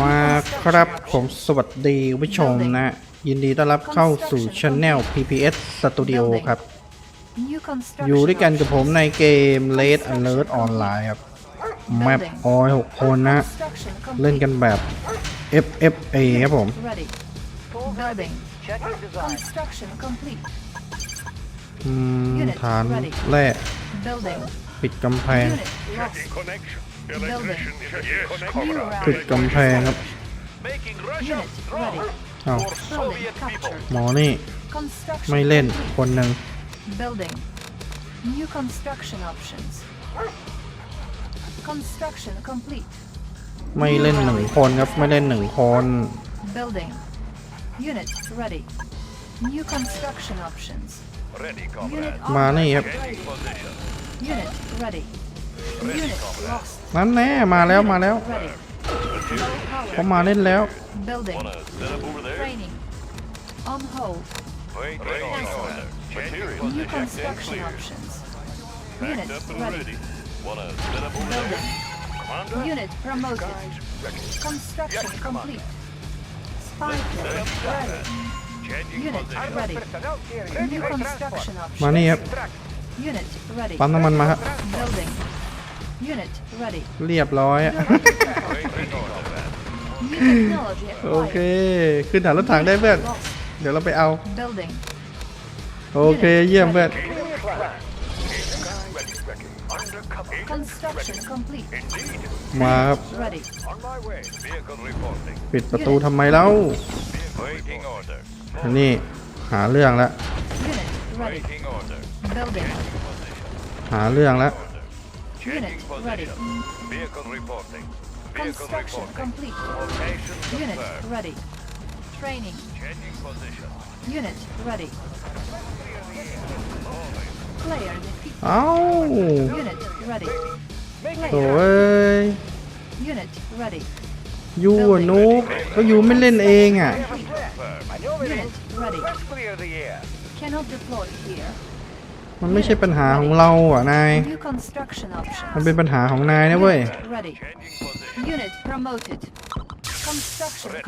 มาครับผมสวัสดีผู้ชมนะ ยินดีต้อนรับเข้าสู่ช anel PPS Studio ครับ อยู่ด้วยกันกับผมในเกม Red Alert Online ครับแมปออยหกคนนะ เล่นกันแบบ FFA ครับผมฐานแรกปิดกำแพงปิดกำแพงครับเอาหมอนี่ ไม่เล่นคนหนึ่ง ไม่เล่นหนึ่งคนครับ ไม่เล่นหนึ่งคน มานี่ครับนั่นแน่มาแล้วมาแล้วเขามาเล่นแล้วมานี่ครับปั๊มน้ำมันมาครับเรียบร้อยอะโอเค ขึ้นฐานรถถังได้เพื่อน เดี๋ยวเราไปเอา โอเค เยี่ยมเพื่อน มาครับ ปิดประตูทำไมเล่าอันนี้หาเรื่องแล้ว หาเรื่องแล้ว Unit ready. Vehicle reporting. Construction complete. Location Unit confirmed. ready. Training. Changing position. Unit ready. Player defeated. Ow! Unit ready. Player. โอ้ย Unit ready. You Unit ready. Let's clear the air. Cannot deploy here. มันไม่ใช่ปัญหาของเราอ่ะ นาย มันเป็นปัญหาของนายนะเว้ย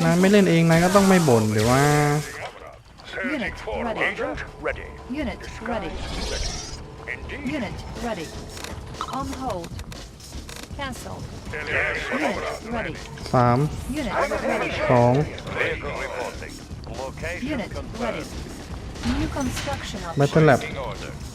นายไม่เล่นเอง นายก็ต้องไม่บ่นหรือว่า สาม สองมาตเตอร์แล็บ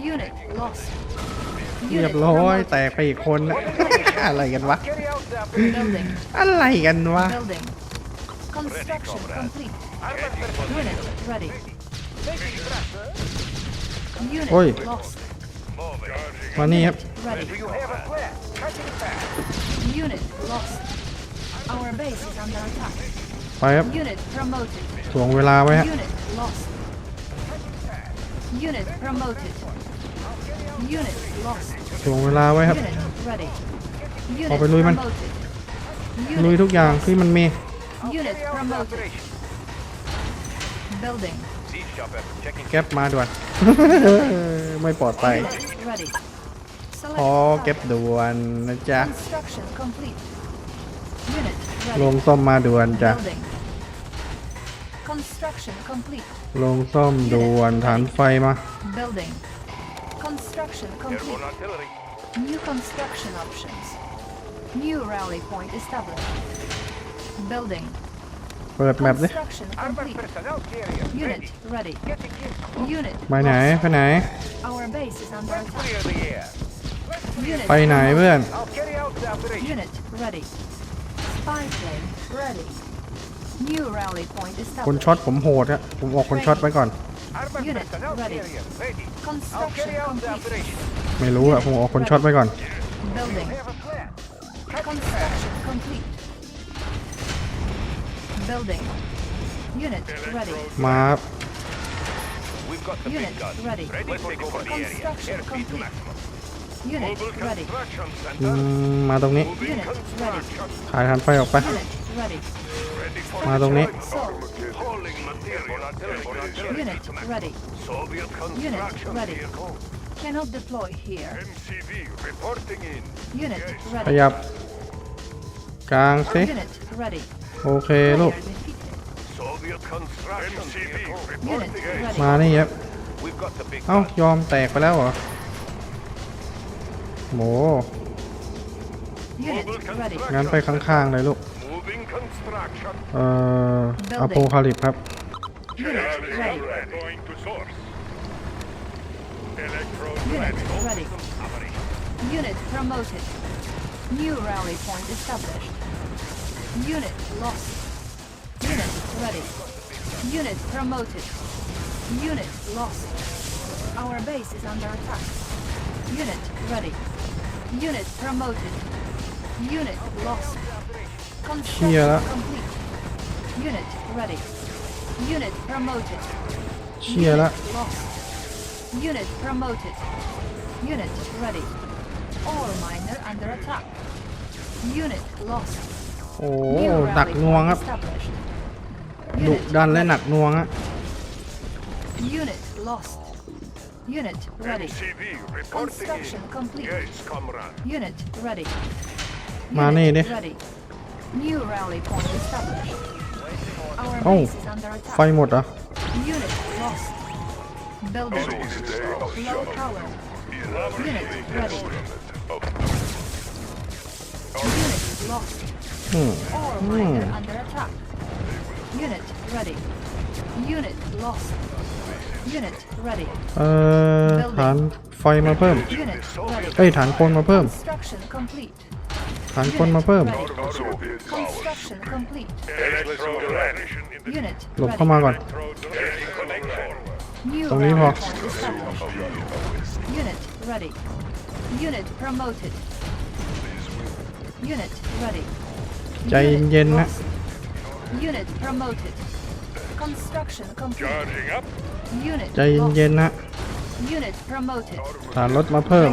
เรียบร้อยแตกไปอีกคนละอะไรกันวะ อะไรกันวะโอ้ยมานี่ครับไปครับถ่วงเวลาไว้ครับถ่วงเวลาไว้ครับ ออกไปลุยมัน ลุยทุกอย่างที่มันมีแก็บมาด่วน ไม่ปลอดภัยพอแก็บด่วนนะจ๊ะ ลงซ่อมมาด่วนจ้ะลงซ่อมด่วนฐานไฟมา construction complete. New construction options. New rally point established. Building. Hold up map Unit ready. Unit. Bài này, Our base is under attack. Unit ready. Spy plane ready. New rally point established. ไม่รู้อะผมออกคนช็อตไปก่อนมามมาตรงนี้ถ่ายทันไฟออกไปมาตรงนี้ขยับ กลางสิ โอเคลูก มานี่ยับ เอ้า ยอมแตกไปแล้วเหรอ โห งั้นไปข้างๆเลยลูก Construction. Uh, Apple Halipap. Unit ready. Unit Unit promoted. New rally point established. Unit lost. Unit ready. Unit promoted. Unit lost. Our base is under attack. Unit ready. Unit promoted. Unit lost. เยอะละเชียละ Unit promoted. Unit ready. Ore miner under attack. Unit lost. โอ้หนักน่วงครับดุดันและหนักน่วงอะ Unit lost. Unit ready. Construction complete. Unit ready. มานี่ดิ New rally point established. Our oh, base is under attack. Find water. Unit lost. Building. Low tower. Unit ready. Unit lost. Hmm. All hmm. under attack. Unit ready. Unit lost. Unit ready. เอ่อฐานไฟมาเพิ่ม uh, Unit ready. เอ้ย ฐานโคนมาเพิ่ม Construction complete. ฐานคนมาเพิ่ม หลบเข้ามาก่อนตรงนี้พอใจเย็นๆนะ ใจเย็นๆนะฐานรถมาเพิ่ม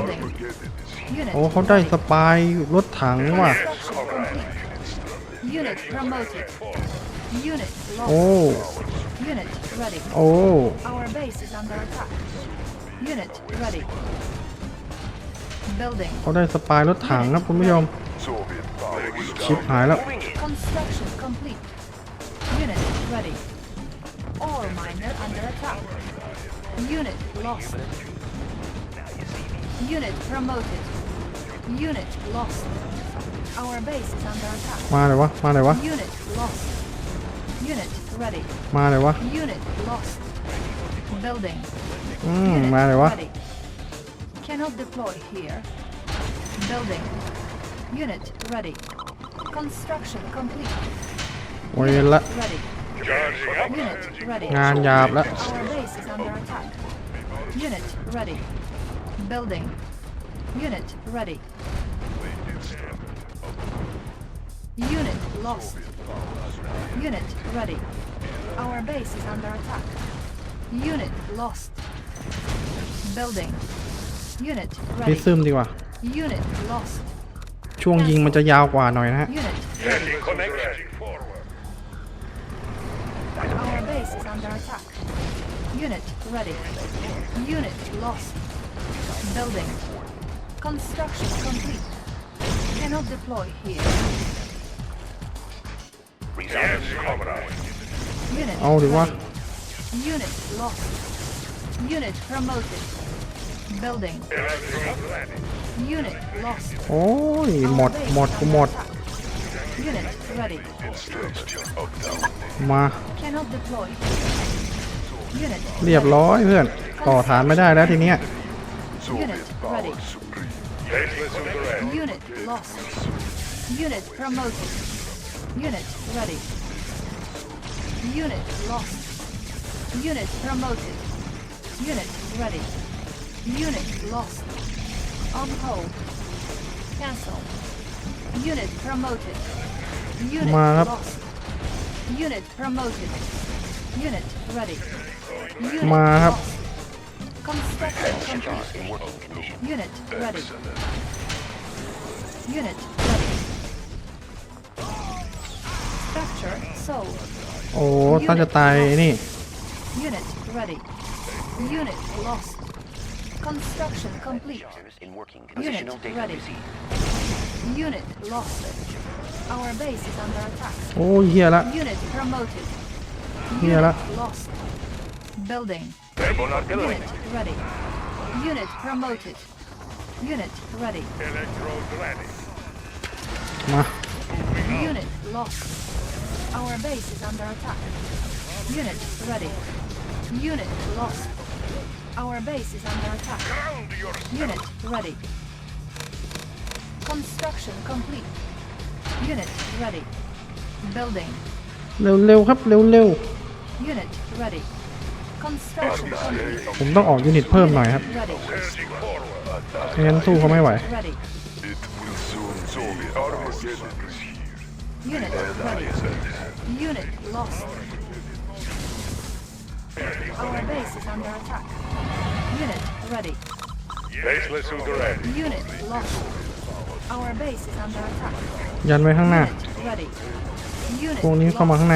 โอ้เขาได้สปายรถถังว่ะโอ้โอ้เขาได้สปายรถถังครับคุณผู้ชม ชิปหายแล้วโ miner under attack. Unit lost. Unit promoted. Unit lost. Our base is under attack. มาเลยวะ มาเลยวะ Unit lost. Unit ready. มาเลยวะ Unit lost. Building. อืม hmm, Unit Cannot deploy here. Building. Unit ready. Construction complete. โอ้ยละ ready. Unit ready. งานหยาบแล้ว Our base is under attack. Unit ready. Building. Unit ready. Unit lost. Unit ready. Our base is under attack. Unit lost. Building. Unit ready. ซึมดีกว่า Unit lost. ช่วงยิงมันจะยาวกว่าหน่อยนะฮะ Unit. Getting Our base is under attack. Unit ready. Unit lost. Building. Construction complete. Cannot deploy here. Yes, comrade. Unit only ready. Unit lost. Unit promoted. Building. Unit lost. Oh, mod, mod, mod. Unit ready. Ma. Cannot deploy. เรียบร้อยเพื่อน ต่อฐานไม่ได้แล้วทีเนี้ยมาครับมาครับ Unit ready. Unit lost. Construction complete. Unit ready. Unit lost. Our base is under attack. Oh, Unit promoted. Unit lost. Building. Unit ready. Unit promoted. Unit ready. Electrode ready. Ma. Unit lost. Our base is under attack. Unit ready. Unit lost. Our base is under attack. Unit ready. Construction complete. Unit ready. Building. เร็วๆครับเร็ว Unit ready. ผมต้องออกยูนิตเพิ่มหน่อยครับไม่งั้นสู้เขาไม่ไหว ยันไว้ข้างหน้าพวกนี้เข้ามาข้างใน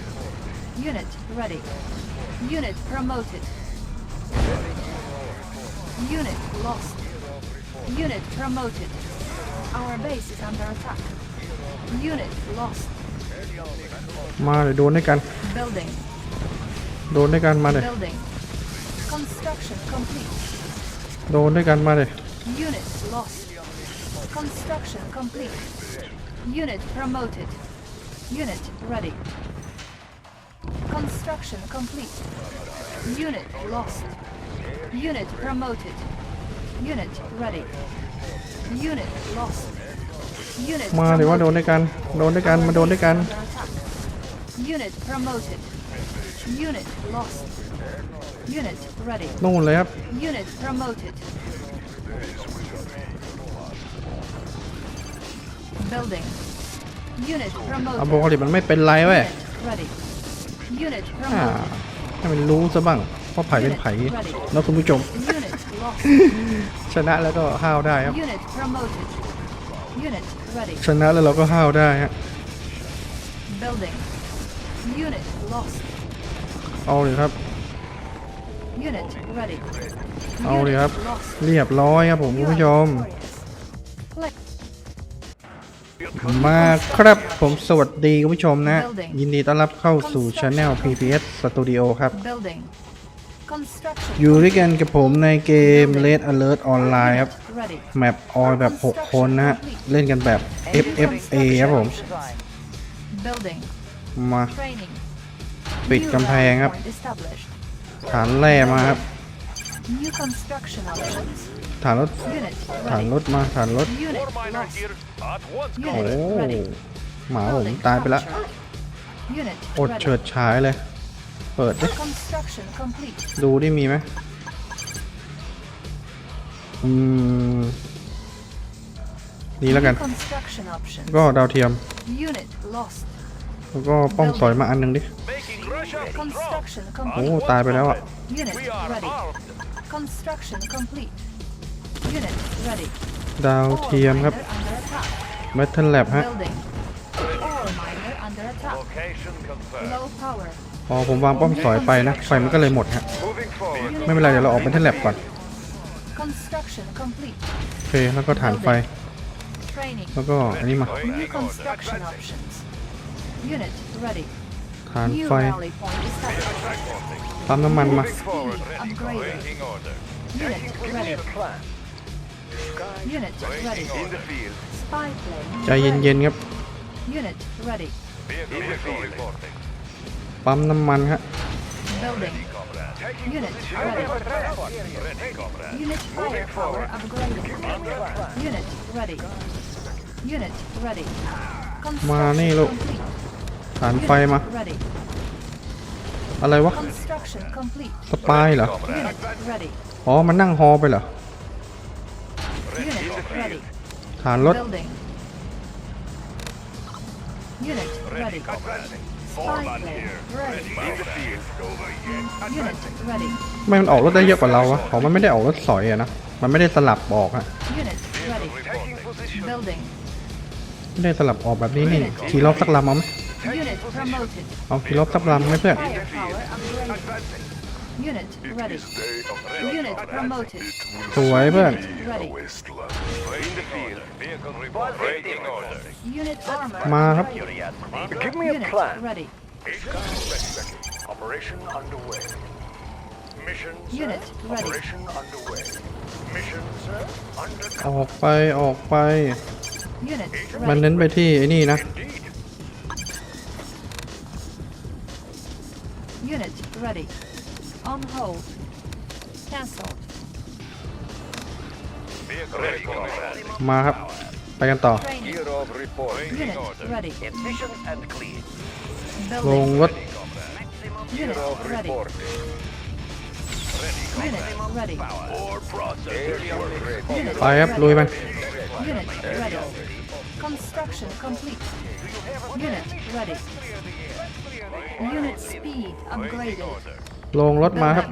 Unit ready. Unit promoted. Unit lost. Unit promoted. Our base is under attack. Unit lost. มาเดี๋ยวโดนด้วยกัน Building. โดนด้วยกันมาเดี๋ยว Building. Construction complete. โดนด้วยกันมาเดี๋ยว Unit lost. Construction complete. Unit promoted. Unit ready. Construction complete. Unit lost. Unit promoted. Unit ready. Unit lost. Unit มาเดี๋ยวว่าโดนด้วยกัน โดนด้วยกันมาโดนด้วยกัน Unit promoted. Unit lost. Unit ready. นู่นเลยครับ Unit promoted. Building. Unit promoted. อ่ะบอกวลิมันไม่เป็นไรเว้ยถ้ามันรู้ซะบ้างว่าไผ่เป็นไผ่นะคุณผู้ชมชนะแล้วก็ห้าวได้ครับชนะแล้วเราก็ห้าวได้ฮะเอาเลยครับเอาเลยครับเรียบร้อยครับผมคุณผู้ชมมาครับผมสวัสดี คุณผู้ชมนะ ยินดีต้อนรับเข้าสู่ช anel PPS Studio ครับอยู่ด้วยกันกับผมในเกม Red Alert Online ครับแมปออยแบบ 6 คนนะฮะเล่นกันแบบ FFA ครับผม มาปิดกำแพงครับฐานแร่มาครับฐานรถฐานรถมาฐานรถโอ้หมาผมตายไปละอดเฉิดฉายเลย เปิดดิดูดิมีไหมอืม นี่แล้วกัน ก็ดาวเทียม แล้วก็ป้องสอยมาอันหนึ่งดิโอ้ตายไปแล้วอ่ะดาวเทียมครับมท e t a l l a บฮะอ๋อผมวางป้อมสอยไปนะ ไฟมันก็เลยหมดฮะ ไม่เป็นไร เดี๋ยวเราออกมปทเทนแลบก่อน โอเค แล้วก็ฐานไฟ แล้วก็อันนี้มาฐานไฟปั๊มน้ำมันมาจเย็นๆ ครับ ปั๊มน้ำมันครับ มาเนี่ลูกฐานไฟมา อะไรวะสปายเหรอ อ๋อ มันนั่งฮอไปเหรอฐานรถไม่มันออกรถได้เยอะกว่าเราวะเขามันไม่ได้ออกรถสอยอะนะมันไม่ได้สลับออกอะไม่ได้สลับออกแบบนี้นี่ ขี่รอบสักลำเอาไหมั้ i เอาขี่รอบสักลำไหมเพื่อนสวยเพื่อนมาครับออกไปออกไปมันเน้นไปที่ไอ้นี่นะเ On hold. Cancelled. มาครับไปกันต่อ Training. and clean. ลง Building. รถ Unit ready. Construction complete. Unit ready. Unit speed upgraded. ลงรถมาครับ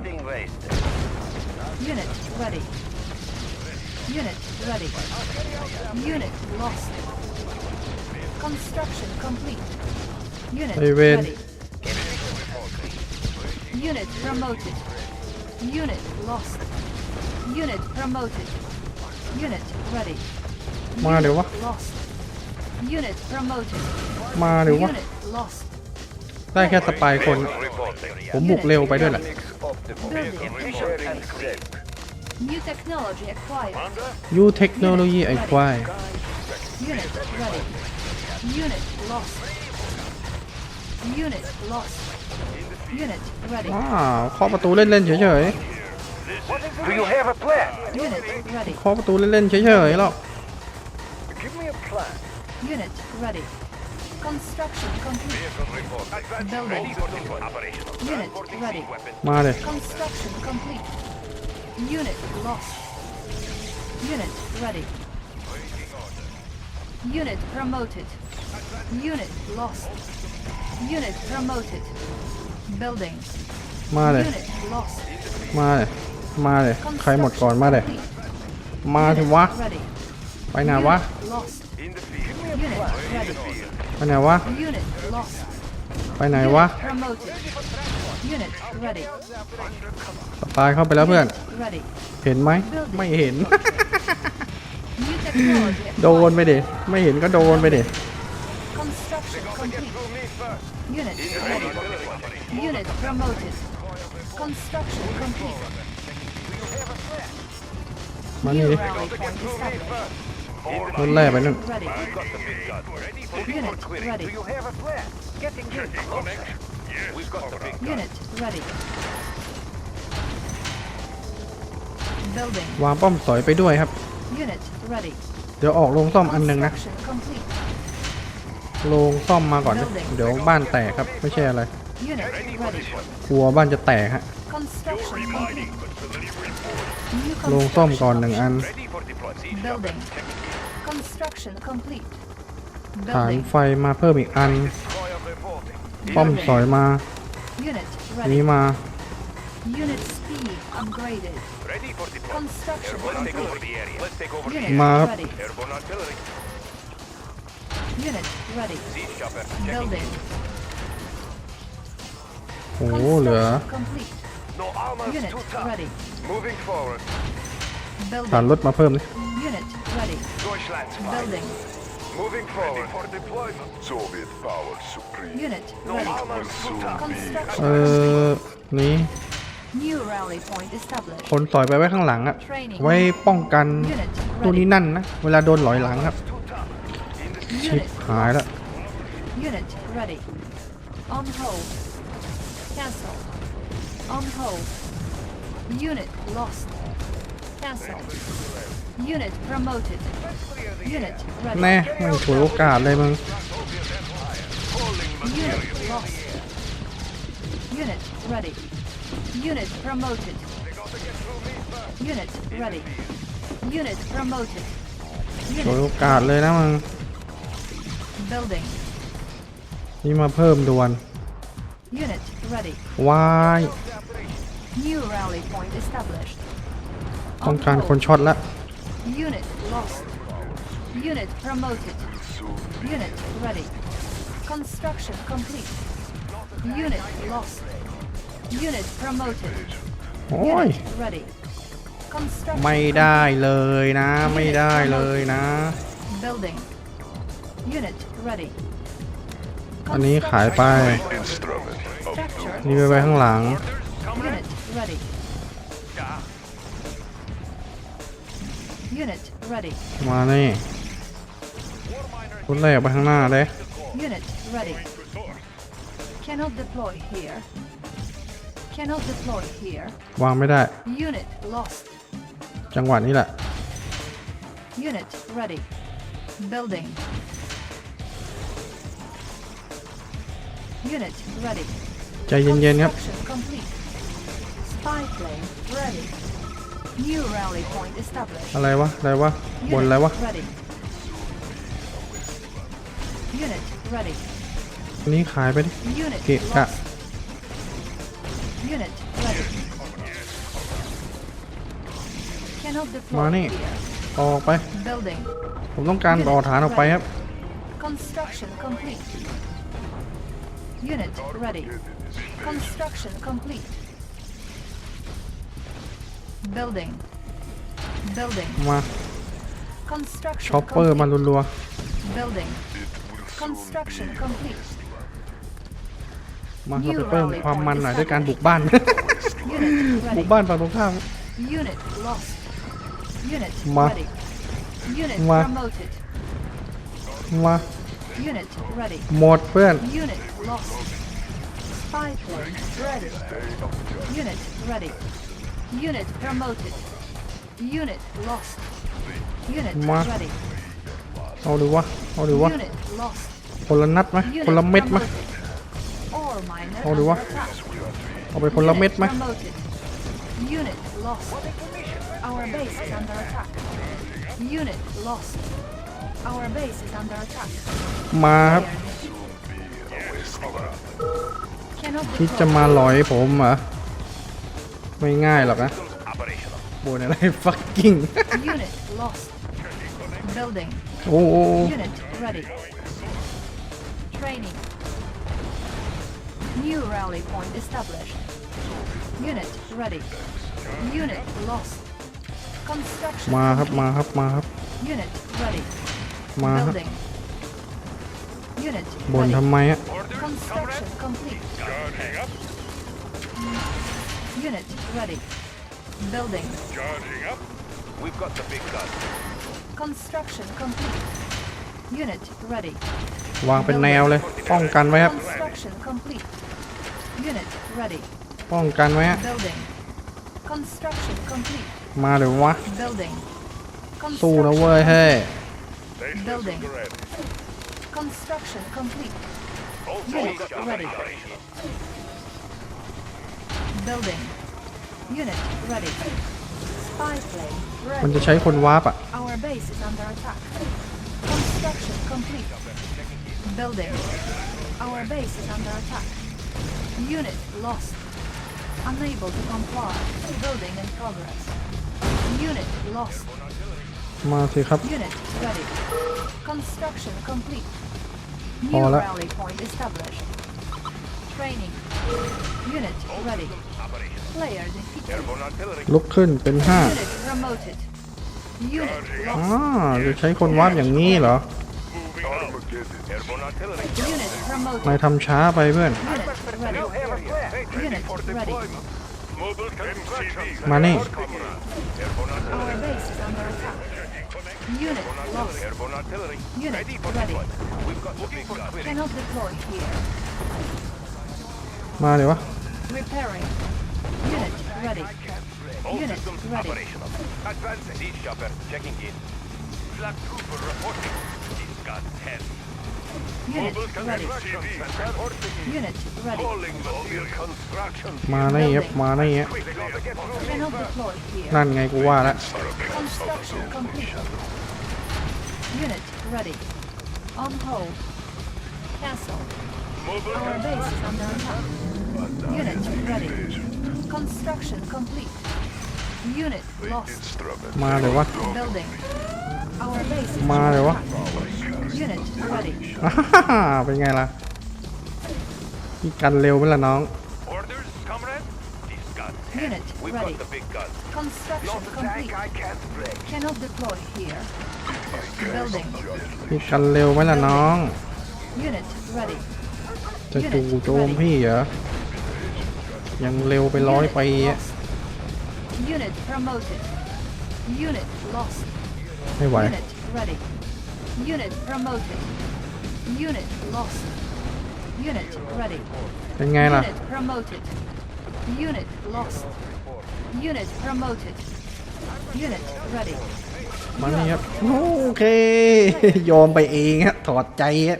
ไปเวนมาเดี๋ยววะมาเดี๋ยววะได้แค่สปายคน ผมบุกเร็วไปด้วยแหละยูเทคโนโลยีไอควายว้าวข้อประตูเล่นๆเฉยๆข้อประตูเล่นๆเฉยๆ หรอ Construction complete. Vehicle report. Advanced ready for deployment. Operational. Unit ready. seed Construction complete. Unit lost. Unit ready. Unit promoted. Unit lost. Unit promoted. Building. มาเลย Unit lost. มาเลยมาเลยไปไหนวะ ไปไหนวะ ตายเข้าไปแล้วเพื่อน เห็นไหมไม่เห็น โดนไปเด็ไม่เห็นก็โดนไปเด็มานนี่คนแรกไปนั่นวางป้อมสอยไปด้วยครับ เดี๋ยวออกลงซ่อมอันหนึ่งนะลงซ่อมมาก่อนนะเดี๋ยวบ้านแตกครับไม่ใช่อะไรกลัวบ้านจะแตกฮะโรงซ่อมก่อนหนึ่งอันฐานไฟมาเพิ่มอีกอันป้อมสอยมา นี้มาม ready. โอ้เหลือฐานรถมาเพิ่มเลย Unit ready. d e u t s c h l a n d Building. Moving forward. for deployment. Soviet power supreme. Unit ready. c i l soon b t เออนี New rally point ค established. นสอยไปไว้ข้างหลังอะไว้ป้องกันตัวนี้นั่นนะ เวลาโดนหลอยหลังครับชิบหายละ Unit ready. On hold. c a n c e l On hold. Unit lost. แม่ไม่ถูกโอกาสเลยมึงถูกโอกาสเลยนะมึงนี่มาเพิ่มด่วนวาย New rally point established. ต้องการคนช็อตละโอ้ยไม่ได้เลยนะ ไม่ได้เลยนะอันนี้ขายไป นี่ไปไปข้างหลัง Unit ready. มานี่คุณเล่ออกไปข้างหน้าเลย Unit ready. Cannot deploy here. Cannot deploy here. วางไม่ได้ Unit lost. จังหวะนี้แหละ Unit ready. Building. Unit ready. ใจเย็นๆครับ Spy plane ready. อะไรวะ อะไรวะ บนอะไรวะอันนี้ขายไปดิเกะกะมานี่ออกไป ผมต้องการต่อฐานออกไปครับ Unit ready. Construction complete. Building. Building. มา Construction ช็อปเปอร์มา complete. รัว Building. Construction complete. ๆมาเราไปเพิ่มความมันหน่อยด้วยการบุกบ้าน Unit บุ ready. กบ้านฝั่งตรงข้าม Unit lost. Unit Ma. ready. Unit Ma. promoted. มา Unit ready. หมดเพื่อน Unit lost. Spy plane ready. Unit ready. Unit promoted. Unit lost. Unit ready. เอาดูวะ เอาดูวะคนละนัดไหมคนละเม็ดไหมเอาดูวะ เอาไปคนละเม็ดไหมมาครับที่จะมาลอยผมเหรไม่ง่ายหรอกนะบนอะไร fucking โอ้โหมาครับ มาครับ มาครับ มาครับบ่นทำไมอะ Unit ready. Building. Charging up. We've got the big gun. Construction complete. Unit ready. วางเป็นแนวเลย ป้องกันไว้ครับป้องกันไว้ มาเดี๋ยววะสู้นะเว้ยเฮ้ Building. Unit ready. Spy plane ready. จะใช้คนวาร์ปอ่ะ Our base is under attack. Construction complete. Building. Our base is under attack. Unit lost. Unable to comply. Building in progress. Unit lost. มาสิครับ Unit ready. Construction complete. New rally point established. Training. Unit ready. ลุกขึ้นเป็นห้าอาจะใช้คนวาดอย่างนี้เหรอนายทำช้าไปเพื่อน มานี่ มาเลยวะ ready. All Unit systems ready. operational. Advancing. Siege chopper checking in. Flag trooper reporting. He's got 10. Unit ready. Unit ready. Calling the construction. มาได้เอฟมาได้เอฟ Panel deployed here. นั่นไงกูว่าละ Construction Unit ready. On hold. Castle. Our base is under attack. Unit ready. Construction complete. Unit lost. มาเลยวะ Building. Our base is มาเลยวะ intact. Unit ready. อ่าฮ่าฮ่าเป็นไงล่ะพี่กันเร็วไหมล่ะน้อง Orders, comrade? These guns. Unit We've ready. got the big guns. Not Construction the tank complete. I can't break. Cannot deploy here. Building. พี่กันเร็วไหมล่ะน้อง Unit ready. จะจู่โจมพี่เหรอยังเร็วไปร้อยไปไม่ไหวเป็นไงล่ะมานี่ครับโอเคยอมไปเองฮะถอดใจฮะ